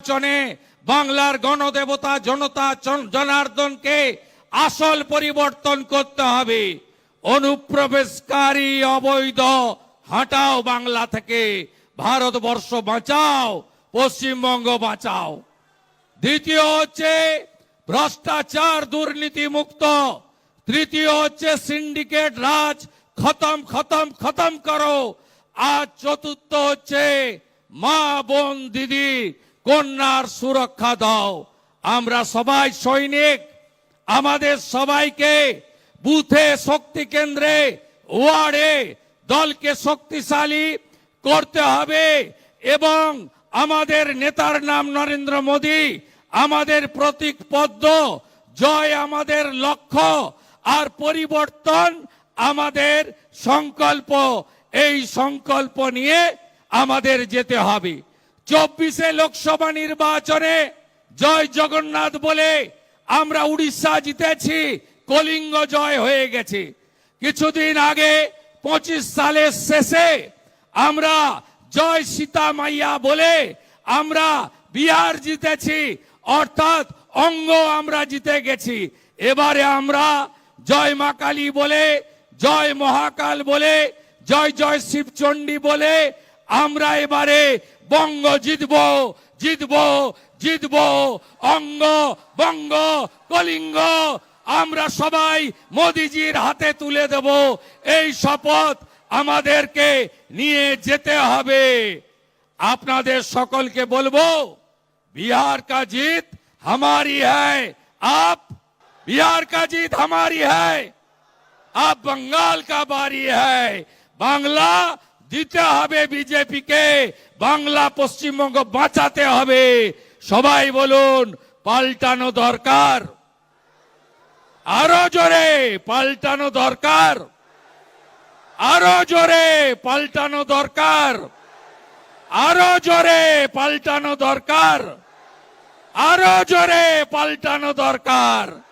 নির্বাচনে বাংলার গণদেবতা জনতা জনার্দনকে আসল পরিবর্তন করতে হবে। অনুপ্রবেশকারী অবৈধ, হাঁটাও বাংলা থেকে। ভারতবর্ষ বাঁচাও, পশ্চিমবঙ্গ বাঁচাও। দ্বিতীয় হচ্ছে ভ্রষ্টাচার দুর্নীতি মুক্ত তৃতীয় হচ্ছে সিন্ডিকেট রাজ খতম খতম খতম করো। আর চতুর্থ হচ্ছে মা বোন দিদি কন্যার সুরক্ষা দাও। আমরা সবাই সৈনিক। আমাদের সবাইকে বুথে শক্তি কেন্দ্রে, ওয়ার্ডে দলকে শক্তিশালী করতে হবে এবং আমাদের নেতার নাম নরেন্দ্র মোদী, আমাদের প্রতীক পদ্ম, জয় আমাদের লক্ষ্য আর পরিবর্তন আমাদের সংকল্প। এই সংকল্প নিয়ে আমাদের যেতে হবে। চব্বিশে লোকসভা নির্বাচনে জয় জগন্নাথ বলে আমরা উড়িষ্যা জিতেছি, কলিঙ্গ জয় হয়ে গেছে। কিছুদিন আগে, পঁচিশ সালের শেষে আমরা জয় সীতা মাইয়া বলে আমরা বিহার জিতেছি, অর্থাৎ অঙ্গ আমরা জিতে গেছি। এবারে আমরা জয় মা কালী বলে, জয় মহাকাল বলে, জয় জয় শিবচণ্ডী বলে আমরা এবারে বঙ্গ জিতব জিতব জিতব অঙ্গ বঙ্গ কলিঙ্গ আমরা সবাই মোদিজির হাতে তুলে দেব এই শপথ আমাদেরকে নিয়ে যেতে হবে আপনাদের সকলকে বলবো बिहार का जीत हमारी है आप बिहार का जीत हमारी है अब बंगाल का बारी है বাংলা দিতে হবে বিজেপিকে, বাংলা, পশ্চিমবঙ্গ বাঁচাতে হবে। সবাই বলুন, পাল্টানো দরকার? আরও জোরে পাল্টানো দরকার? আরও জোরে পাল্টানো দরকার? আরও জোরে পাল্টানো দরকার? আরও জোরে পাল্টানো দরকার?